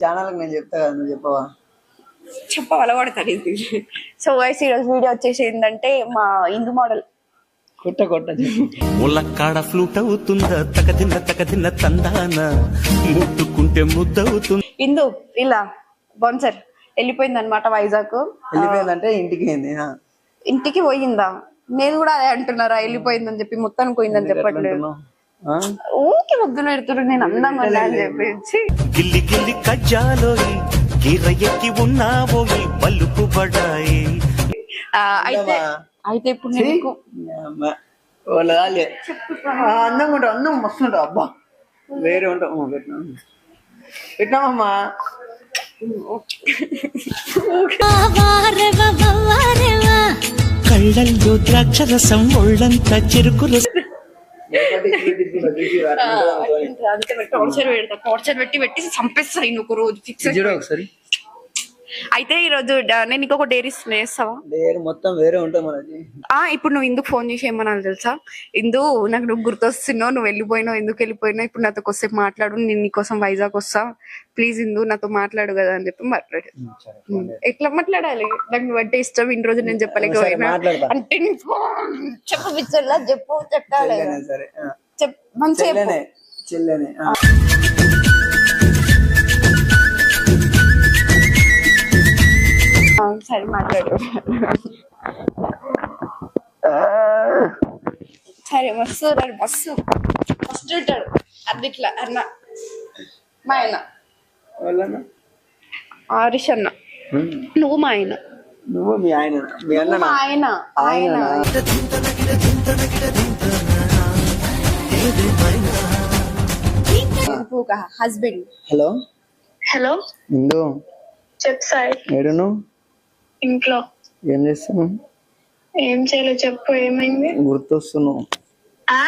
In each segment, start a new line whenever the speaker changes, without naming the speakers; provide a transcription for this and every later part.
Channel నేను చెప్తా కదా నువ్వు చెప్పవా?
చెప్ప అలవాడతాడు ఇది సో వైస్ ఈరోజు వీడియో వచ్చేసి ఏంటంటే మా ఇందు మోడల్
కొట్ట కొట్ట
ములక్కాడ ఫ్లూట్ అవుతుందా? తకదిన్న తకదిన్న తందాన. ముట్టుకుంటే ముద్దవుతుంది.
ఇందు ఇలా బొన్సర్ వెళ్ళిపోయింది అనమాట వైజాగ్.
వెళ్ళిపోయిందంటే ఇంటికి ఏంది ఆ.
ఇంటికి పోయిందా? నేను కూడా అదే అంటున్నారా? వెళ్ళిపోయిందని చెప్పి మొత్తానికి పోయిందని చెప్పట్లేదు?
ఆ?
ఊరికి ముద్దులు పెడుతున్నారు నేను అందంగా ఉన్నా అని చెప్పేసి.
గిల్లి గిల్లి కజ్జాలోయి గిర్ర ఎక్కి ఉన్నావోయి పలుకు బడాయి
ఆ, అయితే అయితే ఇప్పుడు నేను నీకు.
వాళ్ళ. ఆ, అందంగా ఉంటావు అందం మస్తు ఉంటావు అబ్బా. వేరే ఉంటావు పెట్టినా పెట్టినామమ్మా
కళ్ళల్లో ద్రాక్ష రసం ఒళ్ళంతా చెరుకు రసం
టార్చర్ పెడతా. టార్చర్ పెట్టి పెట్టి చంపేస్తా నేను ఒక రోజు. ఫిక్స్
ఒకసారి?
అయితే ఈ రోజు డ- నేను ఇంకొక డైరీ వేస్తావా
మొత్తం వేరే మనది
ఆ ఇప్పుడు నువ్వు ఎందుకు ఫోన్ చేసి ఏమన్నా తెలుసా? ఇందు నాకు నువ్వు గుర్తొస్తున్నావు నువ్వు వెళ్ళిపోయినావు ఎందుకు వెళ్ళిపోయినావు? ఇప్పుడు నాతో కొద్దిసేపు మాట్లాడు నేను నీకోసం వైజాగ్ వస్తా. ప్లీజ్ ఇందు నాతో మాట్లాడు కదా అని చెప్పి మాట్లాడు. ఎట్లా మాట్లాడాలి? నాకు నువ్వు అంటే ఇష్టం ఇన్ని రోజు నేను చెప్పలేకపోయినా. అంటే చెప్పు చెప్పు చెప్పాలి. చెప్ మంచి
చెల్లెనే చెల్లెనే ఆ.
ఆ, సరే మాట్లాడు. సరే మస్తు ఉంటాడు మస్తు. ఫస్ట్ ఉంటాడు. అది ఇట్లా అన్న మా ఆయన? హరీష్ అన్న. నువ్వు మా ఆయన.
నువ్వు మీ ఆయన మీ అన్న
మా ఆయన. ఆయన. Husband
hello?
హలో?
ఇందు?
చెప్పు సాయి.
ఏడును?
ఇంట్లో.
ఏం చేస్తున్నావు?
ఏం చేయాలో చెప్పు ఏమైంది?
గుర్తొస్తున్నావు.
ఆ?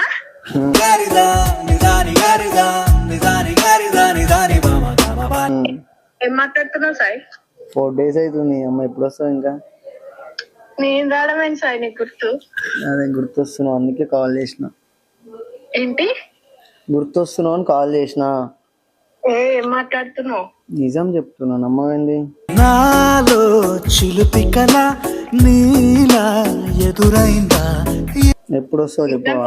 ఏం మాట్లాడుతున్నావు సాయి?
ఫోర్ డేస్ అవుతుంది అమ్మ ఎప్పుడు వస్తావు ఇంకా?
నేను రావడమేంటి సాయి నీకు గుర్తు?
అదే గుర్తొస్తున్నావు అందుకే కాల్ చేసిన.
ఏంటి?
గుర్తొస్తున్నావు అని కాల్ చేసిన.
ఏ ఏం మాట్లాడుతున్నావు?
నిజం చెప్తున్నా నమ్మవేంది
నాలో చిలుపి కళ నీలా ఎదురైందా?
ఎప్పుడు వస్తావు చెప్పవా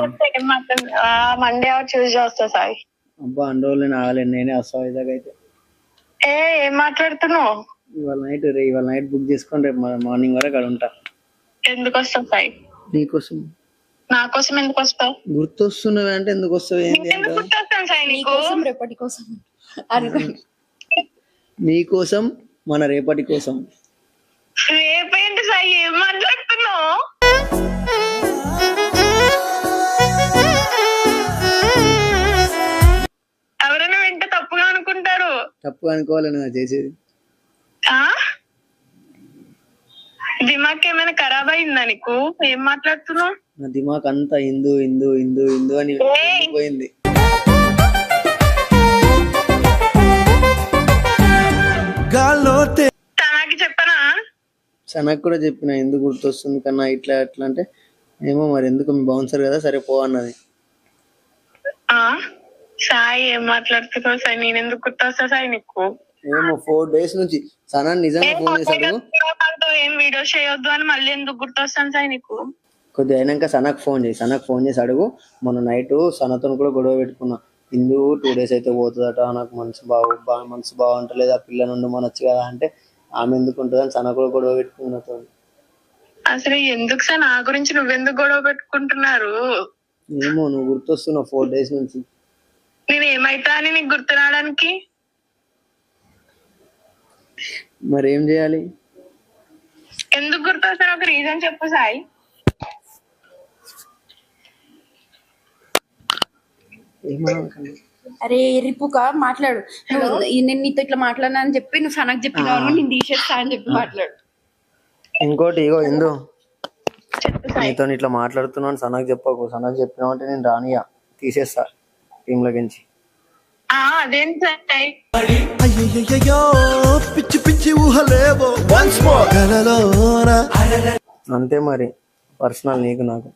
మండే ఆర్ ట్యూస్డే వస్తా సాయి?
అబ్బా అన్ని రోజులు నేను ఆగలేను నేనే వస్తావు ఇదాక అయితే.
ఏ ఏం మాట్లాడుతున్నావు?
ఇవాళ నైట్ రే ఇవాళ నైట్ బుక్ చేసుకొని రేపు మార్నింగ్ వరకు అక్కడ ఉంటా.
ఎందుకు వస్తావు సాయి?
నీకోసం.
నా కోసం ఎందుకు వస్తావు
గుర్తొస్తున్నావు అంటే ఎందుకు వస్తావు ఏంటి
గుర్తొస్తాను సాయి నీకు?
కోసం రేపటి కోసం.
నీకోసం మన రేపటి కోసం.
రేపేంటి సాయి? ఏం మాట్లాడుతున్నావు? ఎవరైనా వింటే తప్పుగా అనుకుంటారు.
తప్పు అనుకోవాలని నా చేసేది.
ఆ? దిమాగ్ ఏమైనా ఖరాబ్ అయిందా నీకు? ఏం మాట్లాడుతున్నావు?
నా దిమాక్ అంతా హిందూ హిందూ హిందూ హిందూ అని
ఏయ్!
పోయింది
గాల్లో
తనకి చెప్పనా?
సనక్ కూడా చెప్పిన ఎందుకు గుర్తొస్తుంది కన్నా ఇట్లా అట్లా అంటే ఏమో మరి ఎందుకు మీ బౌన్సర్ కదా సరే పో అన్నది.
ఆ? సాయి ఏం మాట్లాడుతున్నావు సాయి నేను ఎందుకు గుర్తొస్తా సాయి నీకు?
ఏమో ఫోర్ డేస్ నుంచి సనా నిజంగా ఫోన్ చేశాడు?
ఏం వీడియో చేయొద్దు అని మళ్ళీ ఎందుకు గుర్తొస్తాను సాయి నీకు?
కొద్దిగా అయినాక సనక్ ఫోన్ చేయి సనక్ ఫోన్ చేసి అడుగు. మొన్న నైట్ సనతో కూడా గొడవ పెట్టుకున్నా. ఇందు టూ డేస్ అయితే పోతుందట. నాకు మనసు బాగు బా మనసు బాగుంటలేదు. ఆ పిల్ల నుండి మనొచ్చు కదా అంటే ఆమె ఎందుకు ఉంటుంది అని సన కూడా గొడవ పెట్టుకున్నతో
అసలు ఎందుకు సార్ నా గురించి నువ్వెందుకు గొడవ పెట్టుకుంటున్నారు?
ఏమో నువ్వు గుర్తొస్తున్నావు ఫోర్ డేస్ నుంచి.
నేను ఏమైతా అని నీకు గుర్తు రావడానికి
మరి ఏం చేయాలి?
ఎందుకు గుర్తొస్తాను ఒక రీజన్ చెప్పు సాయి.
అరే రిపుక మాట్లాడు. నువ్వు నేను నీతో ఇట్లా మాట్లాడినా అని చెప్పి నువ్వు సనక్ చెప్పినావు నేను తీసేస్తా అని చెప్పి మాట్లాడు.
ఇంకోటి ఇగో
సాయి.
నీతో ఇట్లా మాట్లాడుతున్నాను సనక్ చెప్పకు. సనక్ చెప్పినావు అంటే నేను రానియా తీసేస్తా టీమ్
అయ్యయ్యో పిచ్చి పిచ్చి ఊహలేవో.
అంతే మరి. పర్సనల్ నీకు నాకు.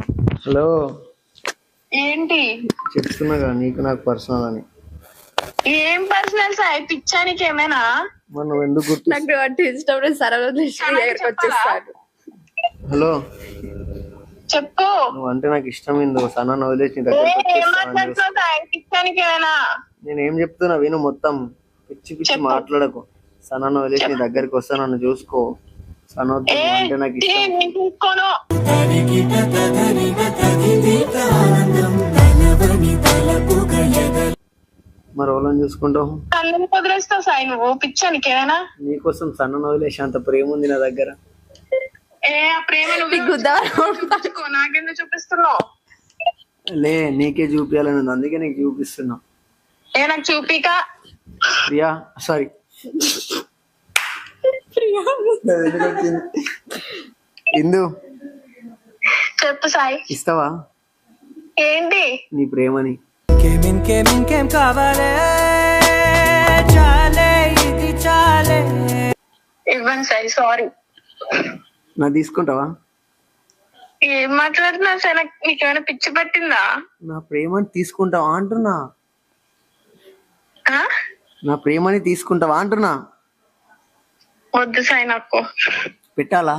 హలో.
ఏంటి?
చెప్తున్నా కదా నీకు నాకు పర్సనల్ అని.
ఏం పర్సనల్ సాయి? పిచ్చానికి ఏమైనా
నువ్వు ఎందుకు గుర్తు
నాకు అంటే ఇష్టం లేదు సరళ దగ్గరికి వచ్చేస్తాడు.
హలో.
చెప్పు.
నువ్వు అంటే నాకు ఇష్టం ఏందో సన్న వదిలేసి నేను ఏం చెప్తున్నా విను మొత్తం. పిచ్చి పిచ్చి మాట్లాడకు. సన్న వదిలేసి నీ దగ్గరికి వస్తా నన్ను చూసుకో. నువ్వు అంటే నాకు ఇష్టం మరి వాళ్ళని చూసుకుంటావు?
కళ్ళని వదిలేస్తావు సాయి నువ్వు పిచ్చానికి ఏమైనా
నీకోసం సన్న వదిలేసి అంత ప్రేమ ఉంది నా దగ్గర.
ఏ ఆ ప్రేమ నువ్వు చూపించుకో? నాకెందుకు చూపిస్తున్నావు?
లే నీకే చూపించాలని ఉంది. అందుకే నీకు చూపిస్తున్నా.
ఏ నాకు చూపిక.
ప్రియా సారీ ఇందు
చెప్పు సాయి.
ఇస్తావా?
ఏంటి?
నీ ప్రేమని.
ఇంకేం ఇంకేం కావాలే? చాలే ఇది చాలే.
ఇవ్వను సాయి సారీ.
నా తీసుకుంటావా?
ఏం మాట్లాడుతున్నావు సార్ నాకు నీకేమైనా పిచ్చి పట్టిందా?
నా ప్రేమని తీసుకుంటావా అంటున్నా?
ఆ?
నా ప్రేమని తీసుకుంటావా అంటున్నా?
వద్దు సాయి నాకు
పెట్టాలా?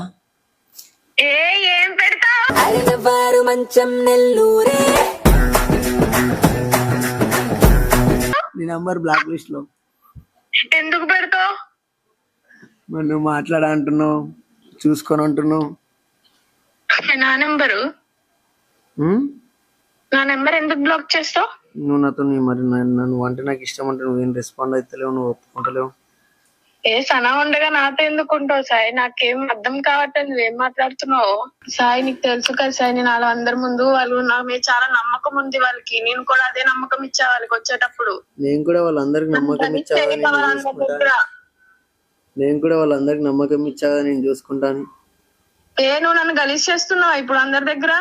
ఏ ఏం పెడతా
అలినవారు మంచం నెల్లూరే.
నీ నంబర్ బ్లాక్ లిస్ట్లో
ఎందుకు పెడతావు?
మరి నువ్వు మాట్లాడా అంటున్నావు చూసుకొని అంటున్నావు.
నా నెంబరు?
ఉమ్?
నా నెంబర్ ఎందుకు బ్లాక్ చేస్తావు?
నువ్వు నాతో నీ మరి నన్ను నన్ను అంటే నాకు ఇష్టం అంటే నువ్వేం రెస్పాండ్ అవుతలేవు నువ్వు ఒప్పుకుంటలేవు.
ఏ సనా ఉండగా నాతో ఎందుకు ఉంటావు సాయి? నాకేం అర్థం కావట్లేదు. నువ్వేం మాట్లాడుతున్నావు? సాయి నీకు తెలుసు కదా సాయి నేను వాళ్ళ అందరి ముందు వాళ్ళు నా మీద చాలా నమ్మకం ఉంది వాళ్ళకి. నేను కూడా అదే నమ్మకం ఇచ్చా వాళ్ళకి వచ్చేటప్పుడు.
నేను కూడా వాళ్ళందరికి నమ్మకం నేను కూడా వాళ్ళందరికి నమ్మకం ఇచ్చాగా నేను చూసుకుంటాను.
ఏ నువ్వు నన్ను గలీజ్ చేస్తున్నావు ఇప్పుడు అందరి దగ్గర?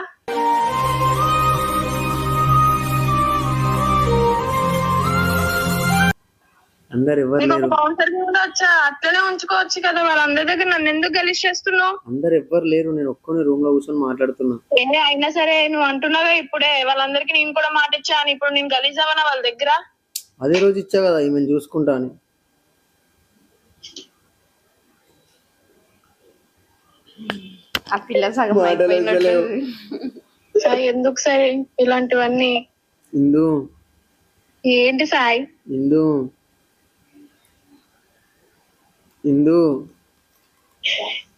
అందరు ఎవరు
బౌన్సర్ కూడా వచ్చా? అట్లనే ఉంచుకోవచ్చు కదా వాళ్ళందరి దగ్గర నన్ను ఎందుకు గలీజ్ చేస్తున్నావు?
అందరు ఎవ్వరు లేరు. నేను ఒక్కని రూమ్లో కూర్చొని మాట్లాడుతున్నా.
ఏ అయినా సరే నువ్వు అంటున్నావే ఇప్పుడే. వాళ్ళందరికి నేను కూడా మాట ఇచ్చాను ఇప్పుడు నేను గలీజ్ అవ్వనా వాళ్ళ దగ్గర?
అదే రోజు ఇచ్చా కదా ఈమెను చూసుకుంటా అని.
ఆ పిల్ల సగం
సాయి ఎందుకు సాయి? ఇలాంటివన్నీ?
ఇందు.
ఏంటి సాయి?
ఇందు. ఇందు.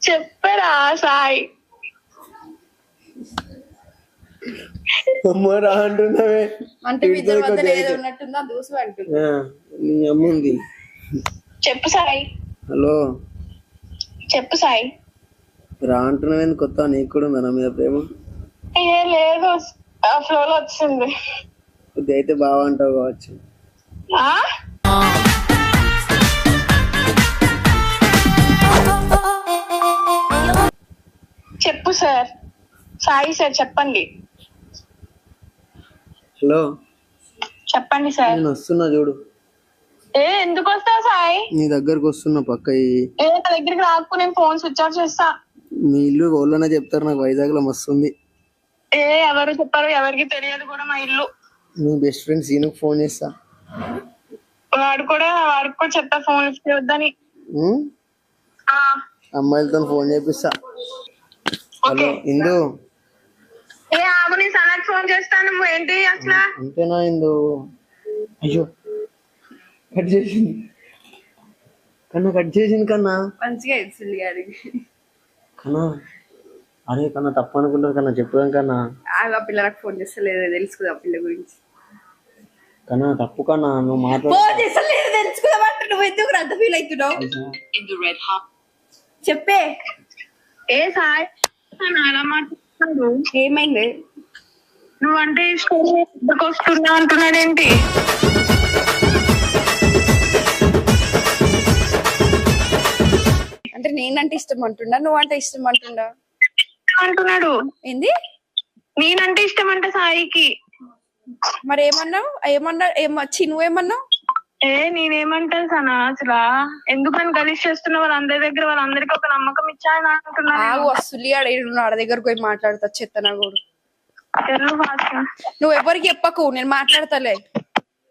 చెప్పరా సాయి.
అమ్మ రా అంటున్నావే.
అంటే మీ ఇద్దరి ఏదో ఉన్నట్టుందా దూసు అంటుంది
ఆ, నీ అమ్మ ఉంది.
చెప్పు సాయి.
హలో.
చెప్పు సాయి.
రా అంటున్నావే కొత్త? నీకు కూడా ఉందా నా మీద ప్రేమ?
ఏ లేదు. ఆ ఫ్లో లో వచ్చింది.
ఇది అయితే బాగా అంటావు కావచ్చు.
ఆ? చెప్పు సార్. సాయి సార్ చెప్పండి.
హలో.
చెప్పండి సార్.
నేను వస్తున్నా చూడు.
ఏ ఎందుకు వస్తావు సాయి?
నీ దగ్గరకు వస్తున్నా పక్క ఈ-
ఏ నా దగ్గరికి రాకు నేను ఫోన్ స్విచ్ ఆఫ్ చేస్తా.
మీ ఇల్లు ఓళ్ళనే చెప్తారు నాకు వైజాగ్లో మస్తుంది
ఏ ఎవరు చెప్పారు ఎవరికి తెలియదు కూడా మా ఇల్లు.
నీ బెస్ట్ ఫ్రెండ్ సీనుకు ఫోన్ చేస్తా.
వాడు కూడా వాడికి కూడా చెప్తా ఫోన్ లిఫ్ట్ చేయొద్దని? ఆ,
అమ్మాయిలతో ఫోన్ చేపిస్తా. హలో ఇందు.
ఫోన్ చేస్తాను. నువ్వు ఏంటి అసలు?
అంతేనా ఇందు? అయ్యో కట్ చేసింది. కన్నా కట్ చేసింది కన్నా.
మంచిగా ఇచ్చింది గారికి
కన్నా. అరే కన్నా తప్పు అనుకుంటారు కన్నా చెప్పుదాం కన్నా.
ఆ పిల్ల నాకు ఫోన్ చేస్తలేదు తెలుసుకుందాం పిల్ల గురించి.
కన్నా తప్పు కన్నా నువ్వు మాట్లాడు.
ఫోన్ చేస్తలేదు తెలుసుకుందాం అంటే నువ్వు ఎందుకు రద్ద ఫీల్ అవుతున్నావు? చెప్పే.
ఏ సాయి? అలా
ఏమైంది?
నువ్వంటే ఇష్టం వస్తున్నా అంటున్నాడేంటి?
అంటే నేనంటే ఇష్టం అంటుండా నువ్వు అంటే ఇష్టం అంటుండా
అంటున్నాడు.
ఏంది?
నేనంటే ఇష్టం అంట సాయికి.
మరి ఏమన్నావు? ఏమన్నా ఏమొచ్చి నువ్వేమన్నావు
ఏ నేనేమంటాను సనా? అసలు ఎందుకని గలీజ్ చేస్తున్నా వాళ్ళందరి దగ్గర వాళ్ళందరికీ ఒక నమ్మకం ఇచ్చా అని అంటున్నాను
వస్తులి ఆడ ఆడ దగ్గరకు పోయి మాట్లాడతా చెత్త నా కూడా.
ఎల్లు ఫాస్ట్
నువ్వు ఎవరికి చెప్పకు నేను మాట్లాడతలే.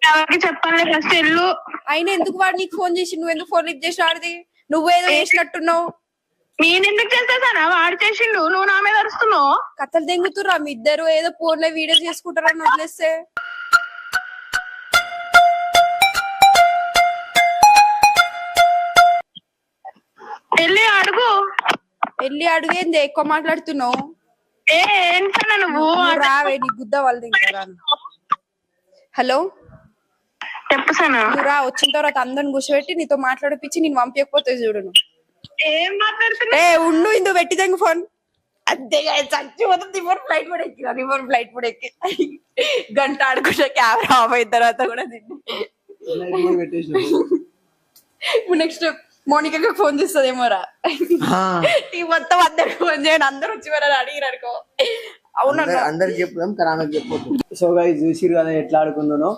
ఎవరికి చెప్పాలి ఫస్ట్ ఎల్లు
అయినా ఎందుకు వాడు నీకు ఫోన్ చేసి నువ్వు ఎందుకు ఫోన్ లిఫ్ట్ చేసి ఆడిది? నువ్వేదో చేసినట్టున్నావు.
నేను ఎందుకు చేసేసానా వాడు చేసిండు నువ్వు నా మీద అరుస్తున్నావు?
కథలు దెంగుతుర్రా మీ ఇద్దరు ఏదో ఫోన్లో వీడియో చేసుకుంటారని వదిలేస్తే.
వెళ్ళి అడుగు.
వెళ్ళి అడుగేంది ఎక్కువ మాట్లాడుతున్నావు?
ఏ ఏంటన్నా నువ్వు?
రావే నీ గుద్ద వాళ్ళు ఇంకా హలో?
చెప్పు సనా.
నువ్వు రా వచ్చిన తర్వాత అందరిని కూర్చోబెట్టి నీతో మాట్లాడిపించి నేను పంపించకపోతే చూడు నువ్వు.
ఏం మాట్లాడుతున్నావు?
ఏ ఉండు ఇందు పెట్టి తెంగు ఫోన్. అంతేగా చచ్చిపోతుంది రిమోట్ ఫ్లైట్ కూడా ఎక్కిన రిమోట్ ఫ్లైట్ కూడా ఎక్కి. గంట ఆడుకుంటే కెమెరా ఆఫ్ అయిన తర్వాత కూడా నెక్స్ట్ మోనికా ఫోన్ చేస్తుందేమోరా ఈ మొత్తం అందరికి ఫోన్ చేయండి అందరు వచ్చి మరి అడిగిరు అనుకో. అవునన్నా
అందరికి చెప్పుదాం కానీ ఆమెకు చెప్పొద్దు. సో గైస్ చూసిరు కదా ఎట్లా ఆడుకుందునో?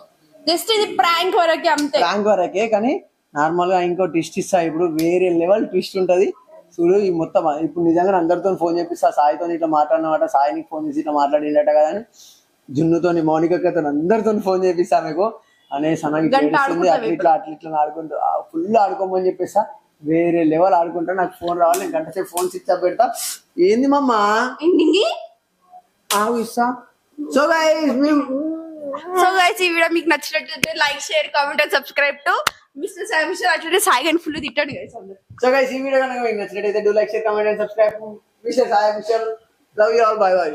జస్ట్ ఇది ప్రాంక్ వరకే అంతే.
ప్రాంక్ వరకే కానీ నార్మల్గా ఇంకో ట్విస్ట్ ఇస్తా. ఇప్పుడు వేరే లెవెల్ ట్విస్ట్ ఉంటది. చూడు ఈ మొత్తం ఇప్పుడు నిజంగా అందరితో ఫోన్ చేపిస్తా. సాయితో ఇట్లా మాట్లాడినమాట సాయినికి ఫోన్ చేసి ఇట్లా మాట్లాడిండట కదా అని జున్నుతోని మౌనికతో అందరితో ఫోన్ చేపిస్తా మీకు అనేసి అట్లా ఇట్లా అట్లా ఇట్లా ఆడుకుంటూ ఫుల్ ఆడుకోమని చెప్పేస్తా వేరే లెవెల్ ఆడుకుంటా. నాకు ఫోన్ రావాలి నేను గంట సేపు ఫోన్ స్విచ్ ఆఫ్ పెడతా. ఏంది మమ్మా ఆగు ఇస్తా. సో గైస్
సో గైస్ ఈ వీడియో మీకు నచ్చినట్లయితే like share comment and subscribe to mister mister అట్లనే సాయి అని ఫుల్ తిట్టండి గైస్
సో గైస్ ఈ వీడియో కనుక మీకు నచ్చినట్లయితే do like share comment and subscribe mister Sai mister love you all bye bye